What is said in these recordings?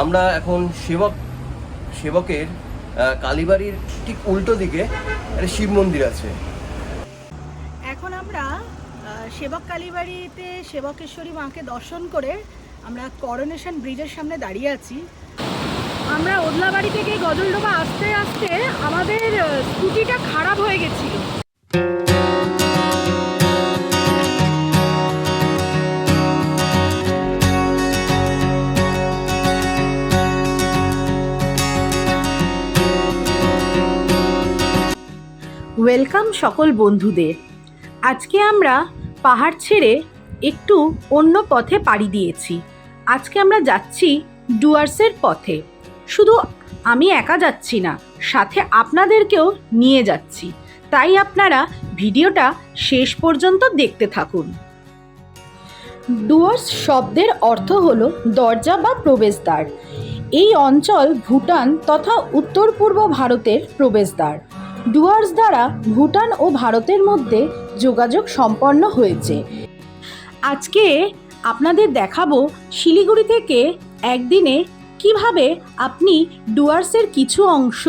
আমরা এখন সেবক, সেবকের কালীবাড়ির ঠিক উল্টো দিকে একটা শিব মন্দির আছে। এখন আমরা সেবক কালীবাড়িতে সেবকেশ্বরী মাকে দর্শন করে আমরা করোনেশন ব্রিজের সামনে দাঁড়িয়ে আছি। আমরা ওদলাবাড়ি থেকে গজলডোবা আসতে আসতে আমাদের স্কুটিটা খারাপ হয়ে গেছিল। ওয়েলকাম সকল বন্ধুদের। আজকে আমরা পাহাড় ছেড়ে একটু অন্য পথে পাড়ি দিয়েছি। আজকে আমরা যাচ্ছি ডুয়ার্সের পথে। শুধু আমি একা যাচ্ছি না, সাথে আপনাদেরকেও নিয়ে যাচ্ছি। তাই আপনারা ভিডিওটা শেষ পর্যন্ত দেখতে থাকুন। ডুয়ার্স শব্দের অর্থ হলো দরজা বা প্রবেশদ্বার। এই অঞ্চল ভুটান তথা উত্তর পূর্ব ভারতের প্রবেশদ্বার। ডুয়ার্স দ্বারা ভুটান ও ভারতের মধ্যে যোগাযোগ সম্পন্ন হয়েছে। আজকে আপনাদের দেখাবো শিলিগুড়ি থেকে একদিনে কীভাবে আপনি ডুয়ার্সের কিছু অংশ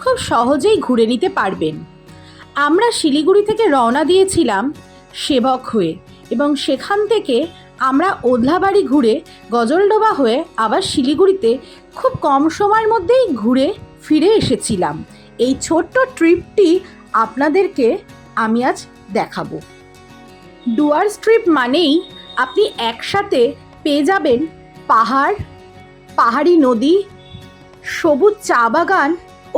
খুব সহজেই ঘুরে নিতে পারবেন। আমরা শিলিগুড়ি থেকে রওনা দিয়েছিলাম সেবক হয়ে এবং সেখান থেকে আমরা ওদলাবাড়ি ঘুরে গজলডোবা হয়ে আবার শিলিগুড়িতে খুব কম সময়ের মধ্যেই ঘুরে ফিরে এসেছিলাম। এই ছোট্ট ট্রিপটি আপনাদেরকে আমি আজ দেখাবো। ডুয়ার্স ট্রিপ মানেই আপনি একসাথে পেয়ে যাবেন পাহাড়, পাহাড়ি নদী, সবুজ চা বাগান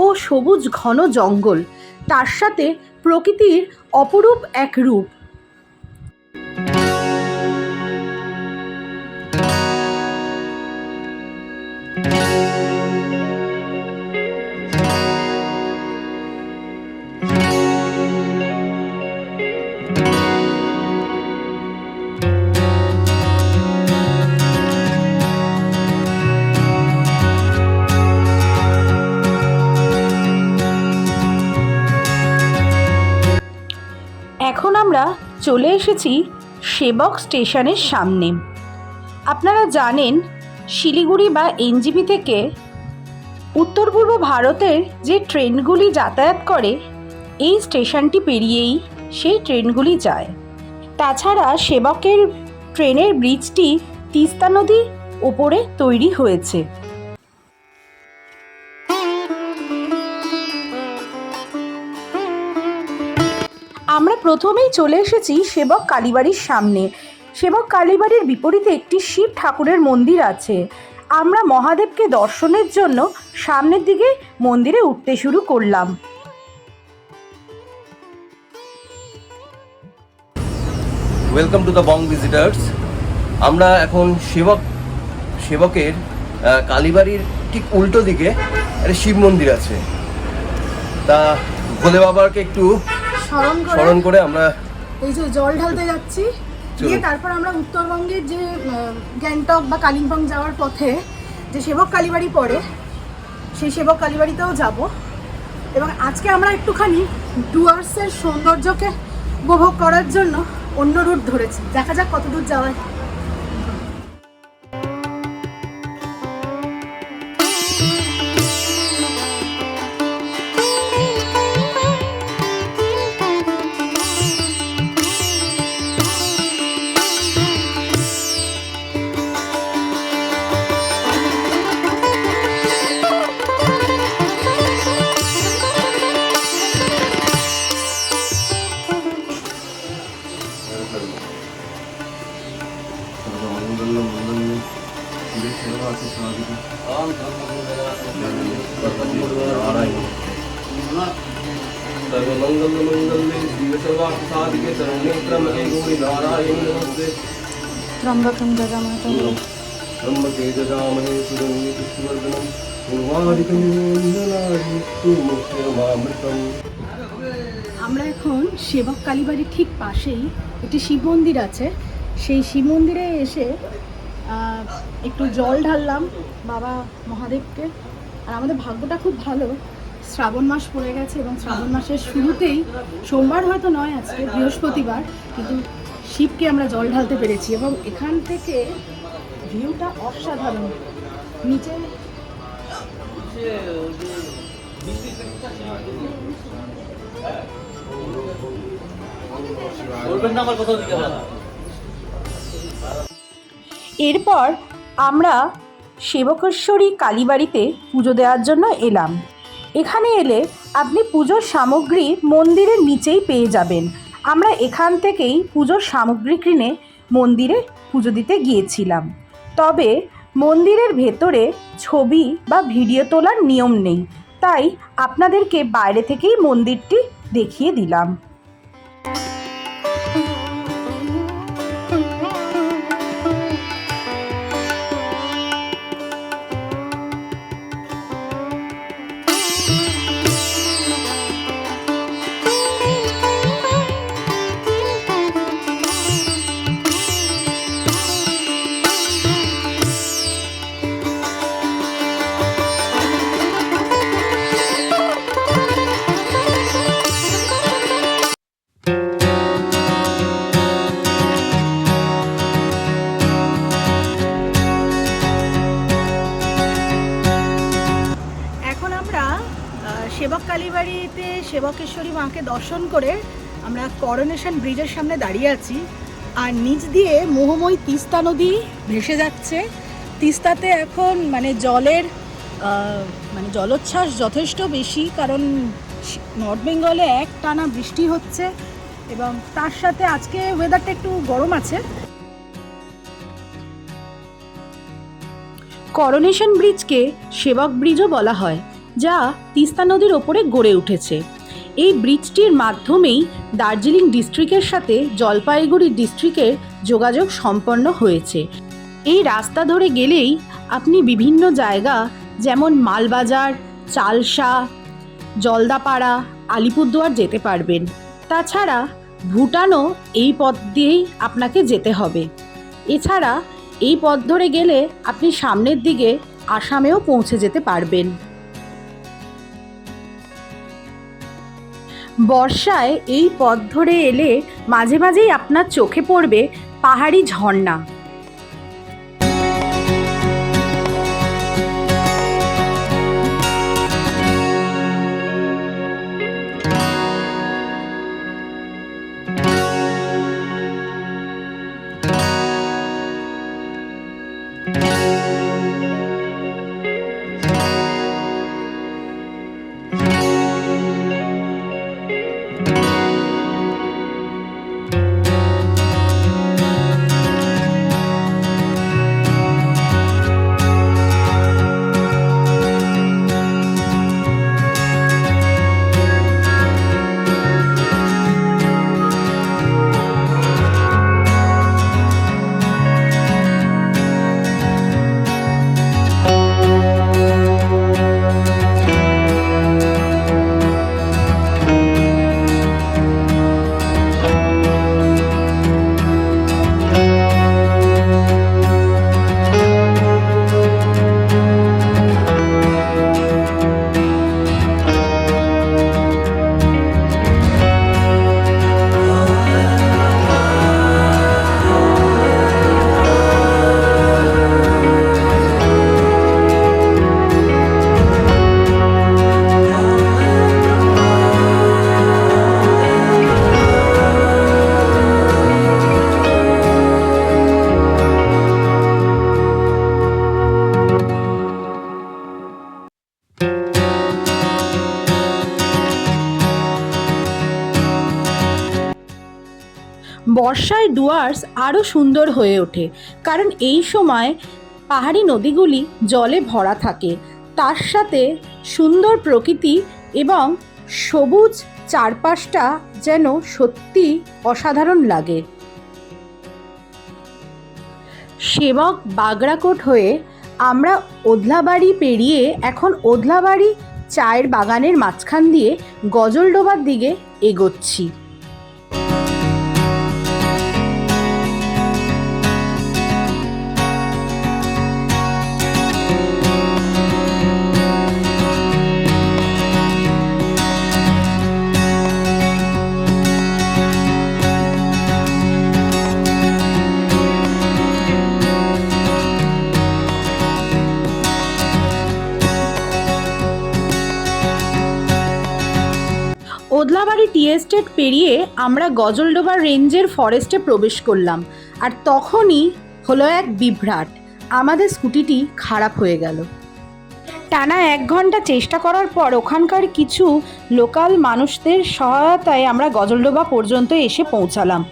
ও সবুজ ঘন জঙ্গল। তার সাথে প্রকৃতির অপরূপ এক রূপ। চলে এসেছি সেবক স্টেশনের সামনে। আপনারা জানেন, শিলিগুড়ি বা এনজিপি থেকে উত্তর পূর্ব ভারতের যে ট্রেনগুলি যাতায়াত করে, এই স্টেশনটি পেরিয়েই সেই ট্রেনগুলি যায়। তাছাড়া সেবকের ট্রেনের ব্রিজটি তিস্তা নদীর ওপরে তৈরি হয়েছে। প্রথমেই চলে এসেছি সেবক কালীবাড়ির সামনে। সেবক কালীবাড়ির বিপরীতে একটি শিব ঠাকুরের মন্দির আছে। আমরা মহাদেবকে দর্শনের জন্য সামনের দিকে মন্দিরে উঠতে শুরু করলাম। Welcome to the Bong visitors আমরা এখন সেবক, সেবকের কালীবাড়ির ঠিক উল্টো দিকে একটা শিব মন্দির আছে। তা ভোলে বাবাকে একটু স্মরণ করে আমরা এই যে জল ঢালতে যাচ্ছি। দিয়ে তারপর আমরা উত্তরবঙ্গের যে গ্যাংটক বা কালিম্পং যাওয়ার পথে যে সেবক কালীবাড়ি পড়ে সেই সেবক কালীবাড়িতেও যাব। এবং আজকে আমরা একটুখানি ডুয়ার্সের সৌন্দর্যকে উপভোগ করার জন্য অন্য রুট ধরেছি। দেখা যাক কতদূর যাওয়া যায়। ত্রম্বকম জগামতম त्र्यम्बके जगामहे सुगन्धि पुष्टिवर्धनम् पूर्वादिकं मोक्षमामृतम् আমরা এখন সেবক কালীবাড়ির ঠিক পাশেই একটি শিব মন্দির আছে সেই শিব মন্দিরে এসে আহ, একটু জল ঢাললাম বাবা মহাদেবকে আর আমাদের ভাগ্যটা খুব ভালো শ্রাবণ মাস পড়ে গেছে এবং শ্রাবণ মাসের শুরুতেই সোমবার হয়তো নয় আজকে বৃহস্পতিবার কিন্তু শিবকে আমরা জল ঢালতে পেরেছি এবং এখান থেকে ভিউটা অসাধারণ। নিচে এরপর আমরা সেবকেশ্বরী কালীবাড়িতে পুজো দেওয়ার জন্য এলাম। এখানে এলে আপনি পুজোর সামগ্রী মন্দিরের নিচেই পেয়ে যাবেন। আমরা এখান থেকেই পুজোর সামগ্রী কিনে মন্দিরে পুজো দিতে গিয়েছিলাম। তবে মন্দিরের ভেতরে ছবি বা ভিডিও তোলার নিয়ম নেই, তাই আপনাদেরকে বাইরে থেকেই মন্দিরটি দেখিয়ে দিলাম। সেবকেশ্বরী মাকে দর্শন করে আমরা করোনেশন ব্রিজের সামনে দাঁড়িয়ে আছি। আর নিচ দিয়ে মোহময়ী তিস্তা নদী ভেসে যাচ্ছে। তিস্তাতে এখন মানে জলের মানে জলোচ্ছ্বাস যথেষ্ট বেশি, কারণ নর্থ বেঙ্গলে এক টানা বৃষ্টি হচ্ছে এবং তার সাথে আজকে ওয়েদারটা একটু গরম আছে। করোনেশন ব্রিজকে সেবক ব্রিজও বলা হয়, যা তিস্তা নদীর ওপরে গড়ে উঠেছে। এই ব্রিজটির মাধ্যমেই দার্জিলিং ডিস্ট্রিক্টের সাথে জলপাইগুড়ি ডিস্ট্রিক্টের যোগাযোগ সম্পন্ন হয়েছে। এই রাস্তা ধরে গেলেই আপনি বিভিন্ন জায়গা যেমন মালবাজার চালসা জলদাপাড়া, আলিপুরদুয়ার যেতে পারবেন। তাছাড়া ভুটানও এই পথ দিয়েই আপনাকে যেতে হবে। এছাড়া এই পথ ধরে গেলে আপনি সামনের দিকে আসামেও পৌঁছে যেতে পারবেন। বর্ষায় এই পথ ধরে এলে মাঝে মাঝেই আপনার চোখে পড়বে পাহাড়ি ঝর্ণা। বর্ষায় ডুয়ার্স আরও সুন্দর হয়ে ওঠে, কারণ এই সময় পাহাড়ি নদীগুলি জলে ভরা থাকে। তার সাথে সুন্দর প্রকৃতি এবং সবুজ চারপাশটা যেন সত্যি অসাধারণ লাগে। সেবক বাগড়াকোট হয়ে আমরা ওদলাবাড়ি পেরিয়ে এখন ওদলাবাড়ি চায়ের বাগানের মাঝখান দিয়ে গজলডোবার দিকে এগোচ্ছি। ওদলাবাড়ি টি এস্টেট পেরিয়ে আমরা গজলডোবা রেঞ্জের ফরেস্টে প্রবেশ করলাম। আর তখনই হলো এক বিভ্রাট। আমাদের স্কুটিটি খারাপ হয়ে গেল। টানা এক ঘণ্টা চেষ্টা করার পর ওখানকার কিছু লোকাল মানুষদের সহায়তায় আমরা গজলডোবা পর্যন্ত এসে পৌঁছালাম।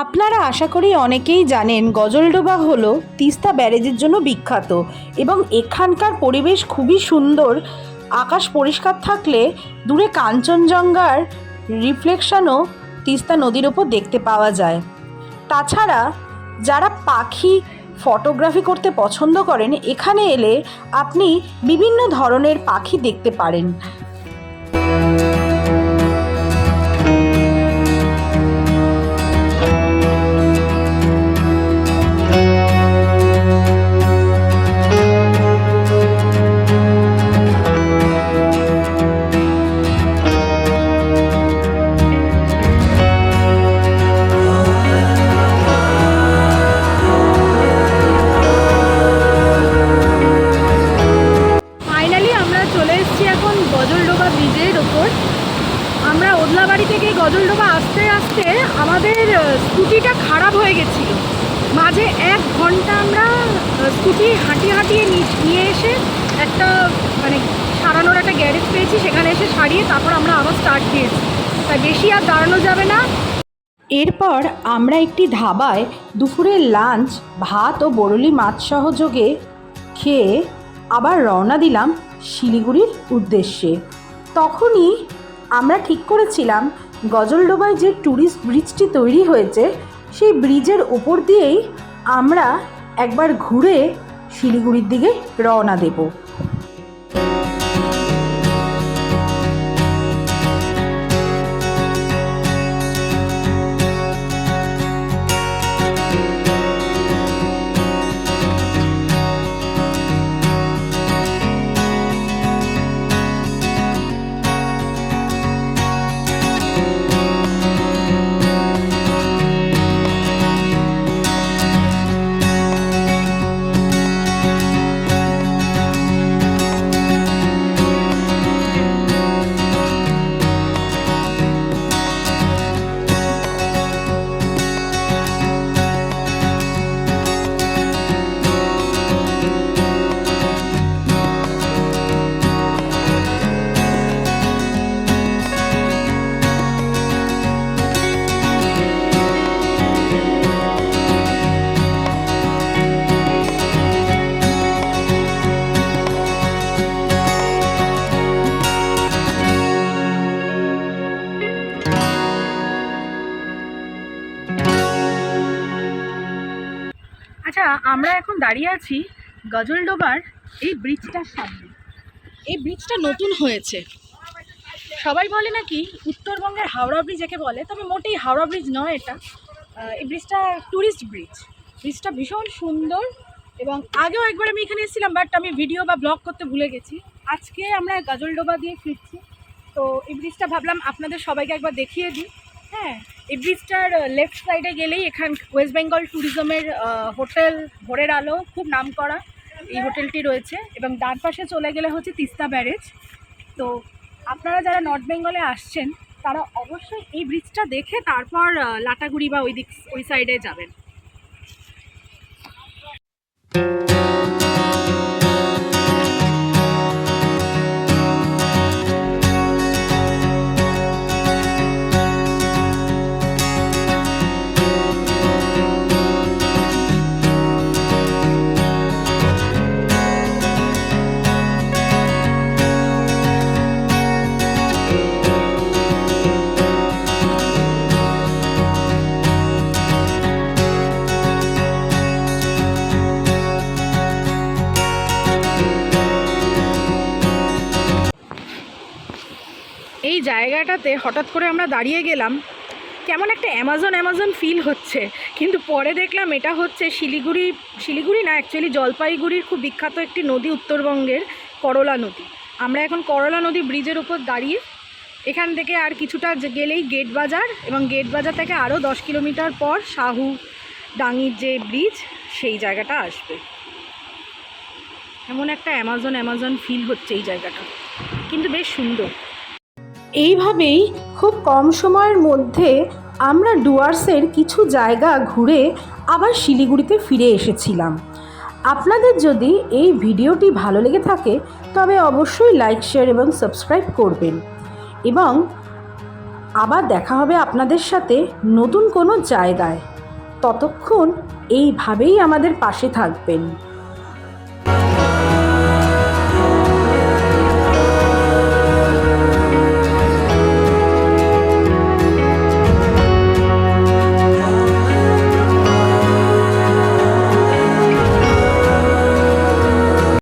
আপনারা আশা করি অনেকেই জানেন গজলডোবা হলো তিস্তা ব্যারেজের জন্য বিখ্যাত এবং এখানকার পরিবেশ খুবই সুন্দর। আকাশ পরিষ্কার থাকলে দূরে কাঞ্চনজঙ্ঘার রিফ্লেকশনও তিস্তা নদীর ওপর দেখতে পাওয়া যায়। তাছাড়া যারা পাখি ফটোগ্রাফি করতে পছন্দ করেন এখানে এলে আপনি বিভিন্ন ধরনের পাখি দেখতে পারেন। বেশি আর দাঁড়ানো যাবে না। এরপর আমরা একটি ধাবায় দুপুরের লাঞ্চ ভাত ও বরলি মাছ সহযোগে খেয়ে আবার রওনা দিলাম শিলিগুড়ির উদ্দেশ্যে। তখনই আমরা ঠিক করেছিলাম গজলডোবায় যে ট্যুরিস্ট ব্রিজটি তৈরি হয়েছে, সেই ব্রিজের ওপর দিয়েই আমরা একবার ঘুরে শিলিগুড়ির দিকে রওনা দেবো। দাঁড়িয়ে আছি গজলডোবার এই ব্রিজটার সামনে। এই ব্রিজটা নতুন হয়েছে। সবাই বলে নাকি উত্তরবঙ্গের হাওড়া ব্রিজ একে বলে, তবে মোটেই হাওড়া ব্রিজ নয় এটা। এই ব্রিজটা ট্যুরিস্ট ব্রিজ ব্রিজটা ভীষণ সুন্দর এবং আগেও একবার আমি এখানে এসেছিলাম বাট আমি ভিডিও বা ব্লগ করতে ভুলে গেছি। আজকে আমরা গজলডোবা দিয়ে ফিরছি। তো এই ব্রিজটা ভাবলাম আপনাদের সবাইকে একবার দেখিয়ে দিই। হ্যাঁ এই ব্রিজটার লেফট সাইডে গেলেই এখান ওয়েস্ট বেঙ্গল ট্যুরিজমের হোটেল ভোরের আলো, খুব নাম করা এই হোটেলটি রয়েছে। এবং ডান পাশে চলে গেলে হচ্ছে তিস্তা ব্যারেজ। তো আপনারা যারা নর্থ বেঙ্গলে আসছেন, তারা অবশ্যই এই ব্রিজটা দেখে তারপর লাটাগুড়ি বা ওই দিক, ওই সাইডে যাবেন। এই জায়গাটাতে হঠাৎ করে আমরা দাঁড়িয়ে গেলাম, কেমন একটা অ্যামাজন অ্যামাজন ফিল হচ্ছে। কিন্তু পরে দেখলাম এটা হচ্ছে শিলিগুড়ি শিলিগুড়ি না অ্যাকচুয়ালি জলপাইগুড়ির খুব বিখ্যাত একটি নদী উত্তরবঙ্গের, করলা নদী। আমরা এখন করলা নদী ব্রিজের উপর দাঁড়িয়ে, এখান থেকে আর কিছুটা গেলেই গেট বাজার এবং গেট বাজার থেকে আরও দশ কিলোমিটার পর শাহু ডাঙির যে ব্রিজ সেই জায়গাটা আসবে। এমন একটা অ্যামাজন অ্যামাজন ফিল হচ্ছে এই জায়গাটা। কিন্তু বেশ সুন্দর। এইভাবেই খুব কম সময়ের মধ্যে আমরা ডুয়ার্সের কিছু জায়গা ঘুরে আবার শিলিগুড়িতে ফিরে এসেছিলাম। আপনাদের যদি এই ভিডিওটি ভালো লেগে থাকে, তবে অবশ্যই লাইক, শেয়ার এবং সাবস্ক্রাইব করবেন। এবং আবার দেখা হবে আপনাদের সাথে নতুন কোনো জায়গায়। ততক্ষণ এইভাবেই আমাদের পাশে থাকবেন।